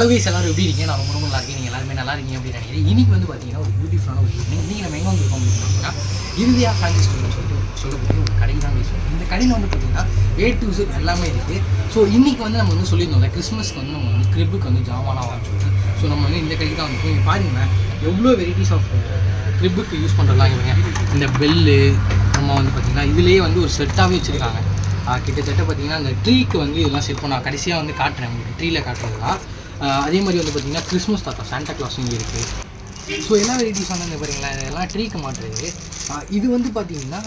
Hello guys எல்லாரும் எப்படி இருக்கீங்க? நான் ரொம்ப ரொம்ப நல்லா இருக்கேன். நீங்கள் எல்லாருமே நல்லா இருக்கீங்க அப்படின்னு நினைக்கிறேன். இன்னைக்கு வந்து பார்த்தீங்கன்னா ஒரு பியூட்டிஃபுல்லான ஒரு ஈவினிங் இன்றைக்கி நம்ம எங்கே வந்திருக்கோம் அப்படின்னு பார்த்தீங்கன்னா இந்தியா ஃபேன்சி ஸ்டோர்னு சொல்லிட்டு சொல்லக்கூடிய ஒரு கடை தான் பேசுவோம் இந்த கடையில் வந்து பார்த்தீங்கன்னா ஏ டு Z எல்லாமே இருக்குது ஸோ இன்றைக்கி வந்து நம்ம வந்து சொல்லியிருந்தோம்ல கிறிஸ்மஸ்க்கு வந்து நம்ம வந்து கிரிப்புக்கு வந்து ஜாமானா வாங்கிட்டு ஸோ நம்ம வந்து இந்த கடைக்கு தான் வந்து நீங்கள் பாருங்களேன் எவ்வளோ வெரைட்டிஸ் ஆஃப் கிரிப்புக்கு யூஸ் பண்ணுறலாம் இவங்க இந்த பெல்லு நம்ம வந்து பார்த்தீங்கன்னா இதுலேயே வந்து ஒரு செட்டாகவே வச்சுருக்காங்க. கிட்டத்தட்ட பார்த்தீங்கன்னா அந்த ட்ரீக்கு வந்து இதெல்லாம் செட் பண்ண கடைசியாக வந்து காட்டுறேன். உங்களுக்கு ட்ரீயில் காட்டுறதுலாம் அதே மாதிரி வந்து பார்த்தீங்கன்னா கிறிஸ்மஸ் தாத்தா சாண்டா கிளாஸ் இங்கே இருக்குது ஸோ எல்லா வெரைட்டிஸ் வந்து பாருங்களேன் இதெல்லாம் ட்ரீக்கு மாட்டுறது. இது வந்து பார்த்தீங்கன்னா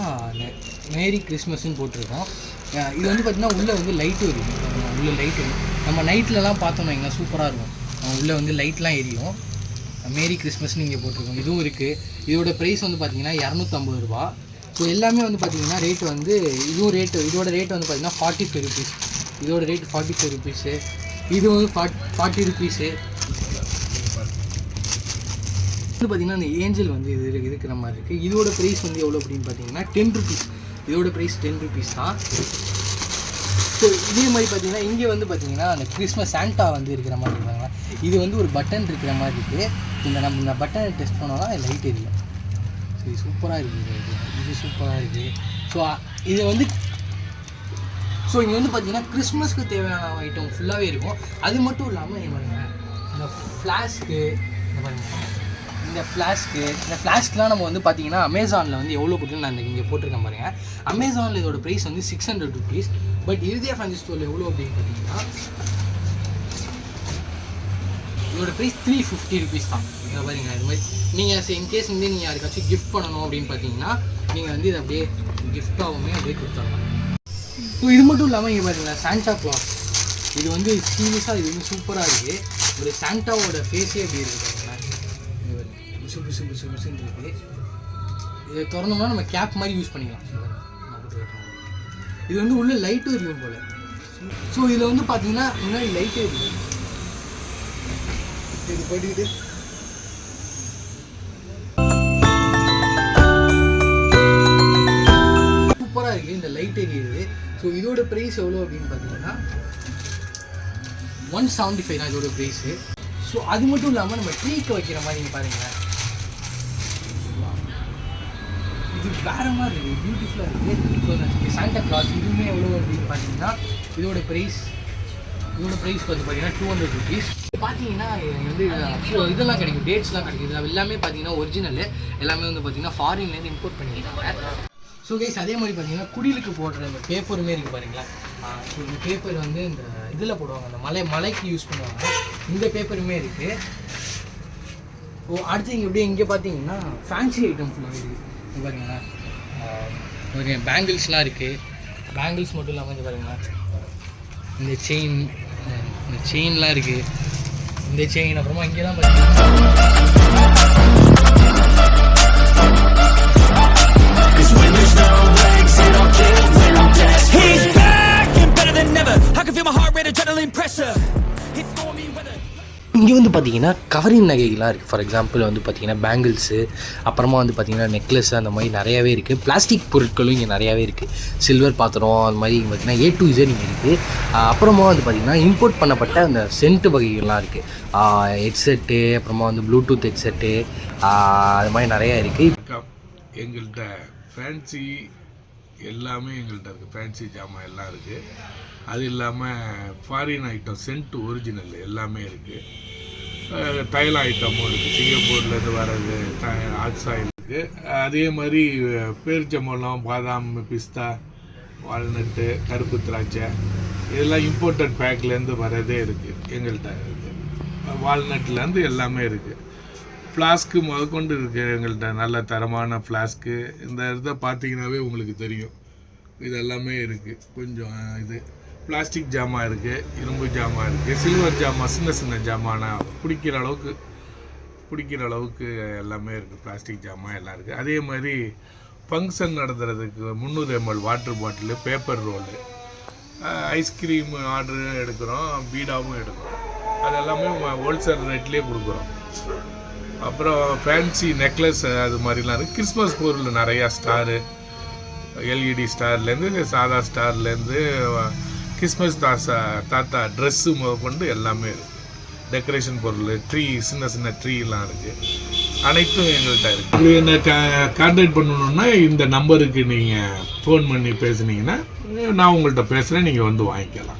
மேரி கிறிஸ்மஸ்ன்னு போட்டிருக்கோம். இது வந்து பார்த்திங்கன்னா உள்ளே வந்து லைட்டு இருக்கும் உள்ளே லைட்டு நம்ம நைட்லலாம் பார்த்தோம்னா இங்கே சூப்பராக இருக்கும். உள்ளே வந்து லைட்லாம் எரியும். மேரி கிறிஸ்மஸ்னு இங்கே போட்டிருக்கோம். இதுவும் இருக்குது இதோட ப்ரைஸ் வந்து பார்த்தீங்கன்னா இரநூத்தம்பது ரூபா. ஸோ எல்லாமே வந்து பார்த்தீங்கன்னா ரேட் வந்து இதுவும் ரேட்டு இதோட ரேட் வந்து பார்த்தீங்கன்னா ஃபார்ட்டி ஃபைவ் ருபீஸ் இதோட ரேட் ஃபார்ட்டி ஃபைவ் ருபீஸு இது வந்து ஃபார்ட் ஃபார்ட்டி ருபீஸு வந்து பார்த்தீங்கன்னா இந்த ஏஞ்சல் வந்து இது இருக்கிற மாதிரி இருக்குது இதோட ப்ரைஸ் வந்து எவ்வளோ அப்படின்னு பார்த்தீங்கன்னா டென் ருபீஸ் இதோட ப்ரைஸ் டென் ருபீஸ் தான். ஸோ இதே மாதிரி பார்த்தீங்கன்னா இங்கே வந்து பார்த்தீங்கன்னா அந்த கிறிஸ்மஸ் சாண்டா வந்து இருக்கிற மாதிரி இருக்காங்க. இது வந்து ஒரு பட்டன் இருக்கிற மாதிரி இருக்குது இந்த நம்ம இந்த பட்டனை டெஸ்ட் பண்ணோம்னா லைட் எரியும் ஸோ இது சூப்பராக இருக்குது. இது இது சூப்பராக இருக்குது ஸோ இது வந்து ஸோ இங்கே வந்து பார்த்தீங்கன்னா கிறிஸ்மஸ்க்கு தேவையான ஐட்டம் ஃபுல்லாகவே இருக்கும். அது மட்டும் இல்லாமல் இங்க பாருங்க. இந்த ஃப்ளாஸ்க்கு இந்த இந்த ஃப்ளாஸ்க்கு இந்த ஃப்ளாஸ்க்லாம் நம்ம வந்து பார்த்தீங்கன்னா அமேசானில் வந்து எவ்வளோ கொடுத்துன்னு நான் இந்த இங்கே போட்டிருக்கேன் பாருங்கள் அமேசானில் இதோட ப்ரைஸ் வந்து சிக்ஸ் ஹண்ட்ரட் ருபீஸ் பட் இறுதியாக ஃபேன்சி ஸ்டோரில் எவ்வளோ அப்படின்னு பார்த்தீங்கன்னா இதோட ப்ரைஸ் த்ரீ ஃபிஃப்டி ருபீஸ் தான். இதை பாருங்க இது மாதிரி. நீங்கள் இன்கேஸ் வந்து நீங்கள் யாருக்காச்சும் கிஃப்ட் பண்ணணும் அப்படின்னு பார்த்தீங்கன்னா நீங்கள் வந்து இதை அப்படியே கிஃப்டாகவுமே அப்படியே கொடுத்துடலாம். ஸோ இது மட்டும் இல்லாமல் இங்கே பாருங்களேன் சாண்டா கிளாஸ் இது வந்து சீரியஸாக இது வந்து சூப்பராக இருக்குது ஒரு சாண்டாவோட ஃபேஸே அப்படி இருக்குது பாருங்களேன் புசு புசு புசு புசுன்னு இருக்குது இதை திறந்தோம்னா நம்ம கேப் மாதிரி யூஸ் பண்ணிக்கலாம். இது வந்து உள்ளே லைட்டும் இருக்கும் போல். ஸோ இதில் வந்து பார்த்தீங்கன்னா முன்னாடி லைட்டே இருக்குது இது போட்டுக்கிட்டு ப்ரைஸ் எவ்வளோ அப்படின்னு பார்த்தீங்கன்னா ஒன் செவன்ட்டி ஃபைவ் தான் இதோட ப்ரைஸு ஸோ அது மட்டும் இல்லாமல் நம்ம ட்ரீக்கு வைக்கிற மாதிரி நீங்கள் பாருங்கள் இது வேற மாதிரி இருக்குது பியூட்டிஃபுல்லாக இருக்குது ஸோ இந்த சாண்டா கிளாஸ் இதுவுமே எவ்வளோ அப்படின்னு பார்த்தீங்கன்னா இதோட ப்ரைஸ் இதோட ப்ரைஸ் வந்து பார்த்தீங்கன்னா டூ ஹண்ட்ரட் ருபீஸ் பார்த்தீங்கன்னா வந்து இதெல்லாம் கிடைக்கும். டேட்ஸ்லாம் கிடைக்கும். எல்லாமே பார்த்தீங்கன்னா ஒரிஜினல் எல்லாமே வந்து பார்த்தீங்கன்னா ஃபாரின்லேருந்து இம்போர்ட் பண்ணியிருக்காங்க ஸோ கைஸ் அதே மாதிரி பார்த்தீங்கன்னா குடிலுக்கு போடுற இந்த பேப்பருமே இருக்குது பாருங்களா ஸோ இந்த பேப்பர் வந்து இந்த இதில் போடுவாங்க அந்த மலை மலைக்கு யூஸ் பண்ணுவாங்க. இந்த பேப்பருமே இருக்குது ஓ அடுத்து இங்கே எப்படியே இங்கே பார்த்தீங்கன்னா ஃபேன்சி ஐட்டம் ஃபுல்லாக இருக்குது பாருங்களா ஒரு பேங்கிள்ஸ்லாம் இருக்குது பேங்கிள்ஸ் மட்டும் இல்லாமல் வந்து பாருங்களா இந்த செயின் இந்த செயின்லாம் இருக்குது இந்த செயின் அப்புறமா இங்கே தான் பார்த்தீங்கன்னா இங்கே வந்து பார்த்தீங்கன்னா கவரிங் நகைகள்லாம் இருக்குது ஃபார் எக்ஸாம்பிள் வந்து பார்த்தீங்கன்னா பேங்கிள்ஸு அப்புறமா வந்து பார்த்திங்கன்னா நெக்லஸ் அந்த மாதிரி நிறையாவே இருக்குது பிளாஸ்டிக் பொருட்களும் இங்கே நிறையாவே இருக்குது சில்வர் பாத்திரம் அந்த மாதிரி இங்கே பார்த்தீங்கன்னா ஏ டு இசட் இங்கே இருக்குது அப்புறமா வந்து பார்த்திங்கன்னா இம்போர்ட் பண்ணப்பட்ட அந்த சென்ட் வகைகள்லாம் இருக்குது ஹெட்செட்டு அப்புறமா வந்து ப்ளூடூத் ஹெட்செட்டு அது மாதிரி நிறையா இருக்குது எங்கள்கிட்ட ஃபேன்சி எல்லாமே எங்கள்கிட்ட இருக்குது ஃபேன்சி ஜாமான் எல்லாம் இருக்குது அது இல்லாமல் ஃபாரின் ஐட்டம் சென்ட் ஒரிஜினல் எல்லாமே இருக்குது தைல ஐட்டமும் இருக்குது சிங்கப்பூர்லேருந்து வர்றது ஆக்ஸ் ஆயில் இருக்குது அதே மாதிரி பேரிச்சம்பழம் பாதாம் பிஸ்தா வால்நட்டு கருப்பு திராட்சை. இதெல்லாம் இம்போர்ட்டட் பேக்லேருந்து வரதே இருக்குது எங்கள்கிட்ட வால்நட்லேருந்து எல்லாமே இருக்குது ஃப்ளாஸ்க்கு முதற்கொண்டு இருக்குது எங்கள்கிட்ட நல்ல தரமான ஃப்ளாஸ்க்கு இந்த இதை பார்த்தீங்கன்னாவே உங்களுக்கு தெரியும். இது எல்லாமே இருக்குது கொஞ்சம் இது. பிளாஸ்டிக் ஜாமான் இருக்குது இரும்பு ஜாமான் இருக்குது சில்வர் ஜாமான் சின்ன சின்ன ஜாமானா பிடிக்கிற அளவுக்கு பிடிக்கிற அளவுக்கு எல்லாமே இருக்குது பிளாஸ்டிக் ஜாமான் எல்லாம் இருக்குது அதே மாதிரி ஃபங்க்ஷன் நடத்துறதுக்கு முந்நூறு ML water bottle paper roll ice cream order எடுக்கிறோம் பீடாவும் எடுக்கிறோம். அது எல்லாமே ஹோல்சேல் ரேட்லேயே கொடுக்குறோம். அப்புறம் ஃபேன்சி நெக்லஸ் அது மாதிரிலாம் இருக்குது கிறிஸ்மஸ் பொருள் நிறையா ஸ்டாரு எல்இடி ஸ்டார்லேருந்து சாதா ஸ்டார்லேருந்து கிறிஸ்மஸ் தாசா தாத்தா ட்ரெஸ்ஸு முதற்கொண்டு எல்லாமே இருக்குது டெக்கரேஷன் பொருள் ட்ரீ சின்ன சின்ன ட்ரீலாம் இருக்குது அனைத்தும் எங்கள்கிட்ட இருக்குது இது என்ன கான்டாக்ட் பண்ணணுன்னா இந்த நம்பருக்கு நீங்கள் ஃபோன் பண்ணி பேசுனீங்கன்னா நான் உங்கள்கிட்ட பேசுகிறேன் நீங்கள் வந்து வாங்கிக்கலாம்.